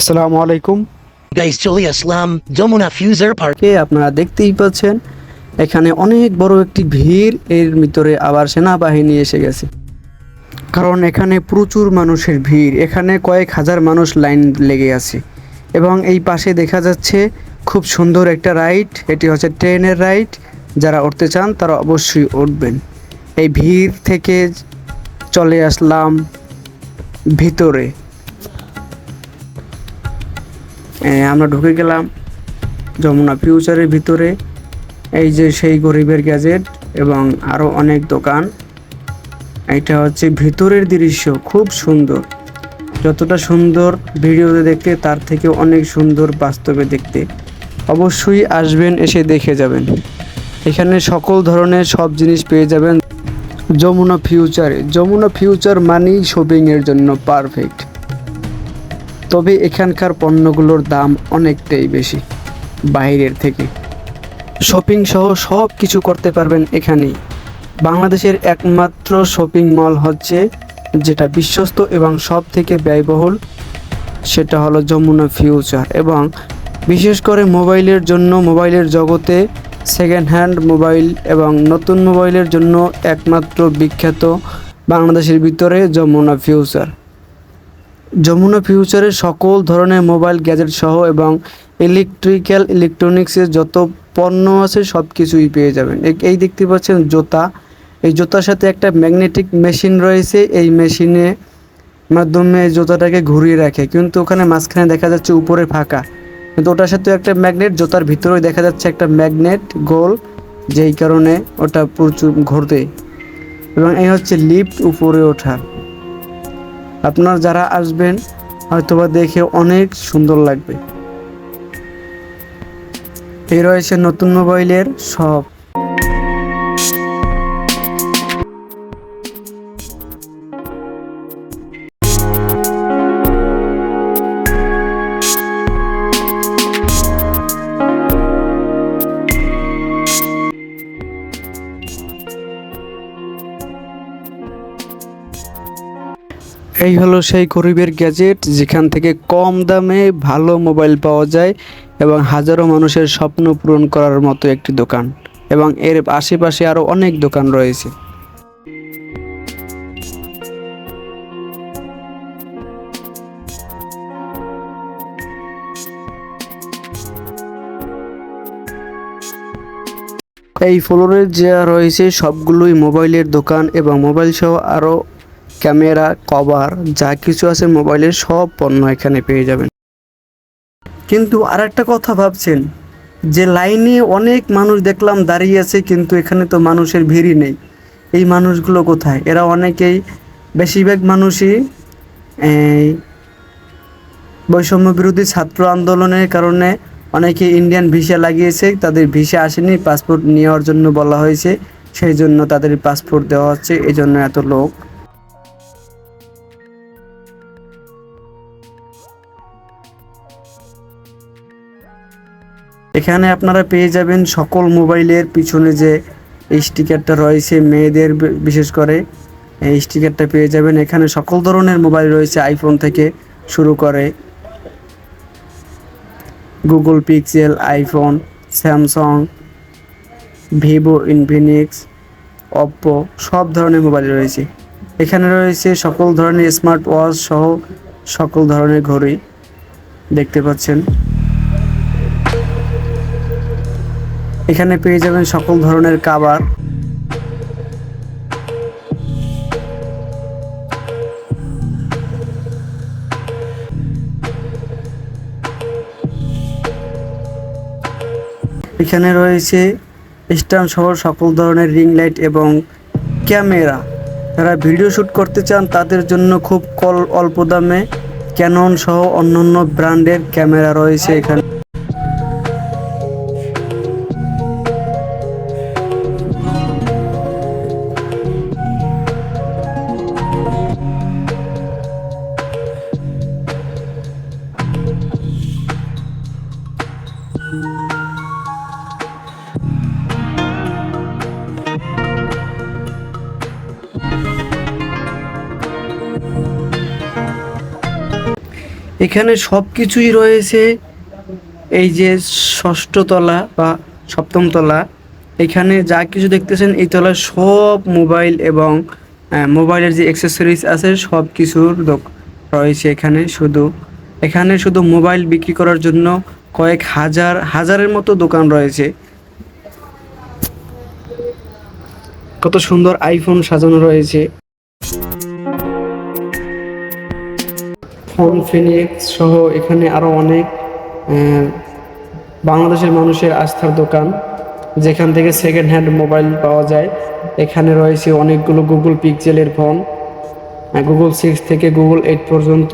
আসসালামু আলাইকুম। Guys চলে আসলাম যমুনা ফিউজার পার্কে আপনারা দেখতেই পাচ্ছেন এখানে অনেক বড় একটি ভিড় এর ভিতরে আবার সেনাবাহিনী এসে গেছে। কারণ এখানে প্রচুর মানুষের ভিড় এখানে কয়েক হাজার মানুষ লাইন লেগে আছে। এবং এই পাশে দেখা যাচ্ছে খুব সুন্দর একটা রাইড এটি হচ্ছে ট্রেনের রাইড যারা উঠতে চান তারা অবশ্যই উঠবেন। এই ভিড় থেকে চলে আসলাম ভিতরে। আমরা ঢুকে গেলাম যমুনা ফিউচারের ভিতরে। এই যে সেই গরিবের গ্যাজেট এবং আরও অনেক দোকান। এটা হচ্ছে ভিতরের দৃশ্য, খুব সুন্দর। যতটা সুন্দর ভিডিওতে দেখতে, তার থেকে অনেক সুন্দর বাস্তবে দেখতে। অবশ্যই আসবেন, এসে দেখে যাবেন। এখানে সকল ধরনের সব জিনিস পেয়ে যাবেন। যমুনা ফিউচারে, যমুনা ফিউচার মানেই শপিংয়ের জন্য পারফেক্ট তবে এখানকার পণ্যগুলোর দাম অনেকটাই বেশি, বাইরের থেকে। শপিং সহ সব কিছু করতে পারবেন এখানেই। বাংলাদেশের একমাত্র শপিং মল হচ্ছে যেটা বিশ্বস্ত এবং সব থেকে ব্যয়বহুল, সেটা হলো যমুনা ফিউচার এবং বিশেষ করে মোবাইলের জন্য মোবাইলের জগতে সেকেন্ড হ্যান্ড মোবাইল এবং নতুন মোবাইলের জন্য একমাত্র বিখ্যাত বাংলাদেশের ভিতরে যমুনা ফিউচার। যমুনা ফিউচারে সকল ধরনের মোবাইল গ্যাজেট সহ এবং ইলেকট্রিক্যাল ইলেকট্রনিক্সের যত পণ্য আছে সব কিছুই পেয়ে যাবেন। এই দেখতে পাচ্ছেন জোতা। এই জুতার সাথে একটা ম্যাগনেটিক মেশিন রয়েছে। এই মেশিনে মাধ্যমে জুতাটাকে ঘুরিয়ে রাখে। কিন্তু ওখানে মাঝখানে দেখা যাচ্ছে উপরে ফাঁকা। কিন্তু ওটার সাথে একটা ম্যাগনেট জুতার ভিতরেও দেখা যাচ্ছে একটা ম্যাগনেট গোল, যেই কারণে ওটা প্রচুর ঘুরতে। এবং এই হচ্ছে লিফট উপরে ওঠা। আপনার যারা আসবেন হয়তোবা দেখে অনেক সুন্দর লাগবে। এই রয়েছে নতুন মোবাইলের সব এই হলো সেই গরিবের গ্যাজেট, যেখান থেকে কম দামে ভালো মোবাইল পাওয়া যায় এবং হাজারো মানুষের স্বপ্ন পূরণ করার মতো একটি দোকান এবং এর আশেপাশে আরও অনেক দোকান রয়েছে। এই ফ্লোরে যা রয়েছে সবগুলোই মোবাইলের দোকান এবং মোবাইল সহ আরও ক্যামেরা, কভার, যা কিছু আছে মোবাইলের সব পণ্য এখানে পেয়ে যাবেন। কিন্তু আর একটা কথা ভাবছেন, যে লাইনে অনেক মানুষ দেখলাম দাঁড়িয়ে আছে, কিন্তু এখানে তো মানুষের ভিড়ই নেই। এই মানুষগুলো কোথায়? এরা অনেকেই বেশিরভাগ মানুষই বৈষম্য বিরোধী ছাত্র আন্দোলনের কারণে অনেকে ইন্ডিয়ান ভিসা লাগিয়েছে, তাদের ভিসা আসেনি, পাসপোর্ট নেওয়ার জন্য বলা হয়েছে, সেই জন্য তাদের পাসপোর্ট দেওয়া হচ্ছে এই জন্য এত লোক। এখানে আপনারা পেয়ে যাবেন সকল মোবাইলের পিছনে যে স্টিকারটা রয়েছে মেয়েদের বিশেষ করে, এই স্টিকারটা পেয়ে যাবেন। এখানে সকল ধরনের মোবাইল রয়েছে আইফোন থেকে শুরু করে Google Pixel iPhone Samsung Vivo Infinix Oppo সব ধরনের মোবাইল রয়েছে। এখানে রয়েছে সকল ধরনের স্মার্ট ওয়াচ সহ সকল ধরনের ঘড়ি। দেখতে পাচ্ছেন? এখানে পেয়ে যাবেন সকল ধরনের কাবার। এখানে রয়েছে স্ট্যান্ড সহ সকল ধরনের রিং লাইট এবং ক্যামেরা। যারা ভিডিও শ্যুট করতে চান, তাদের জন্য খুব কল অল্প দামে ক্যানন সহ অন্যান্য ব্র্যান্ডের ক্যামেরা রয়েছে এখানে। এখানে সব কিছুই রয়েছে। এই যে ষষ্ঠতলা বা সপ্তম তলা, এখানে যা কিছু দেখতেছেন এই তলায় সব মোবাইল এবং মোবাইলের যে অ্যাক্সেসরিজ আছে সব কিছুর রয়েছে এখানে শুধু। এখানে শুধু মোবাইল বিক্রি করার জন্য কয়েক হাজার, হাজারের মতো দোকান রয়েছে। কত সুন্দর আইফোন সাজানো রয়েছে। ফোন ফিনিক্স সহ এখানে আরও অনেক বাংলাদেশের মানুষের আস্থার দোকান, যেখান থেকে সেকেন্ড হ্যান্ড মোবাইল পাওয়া যায়। এখানে রয়েছে অনেকগুলো গুগল পিক্সেলের ফোন গুগল সিক্স থেকে গুগল এইট পর্যন্ত।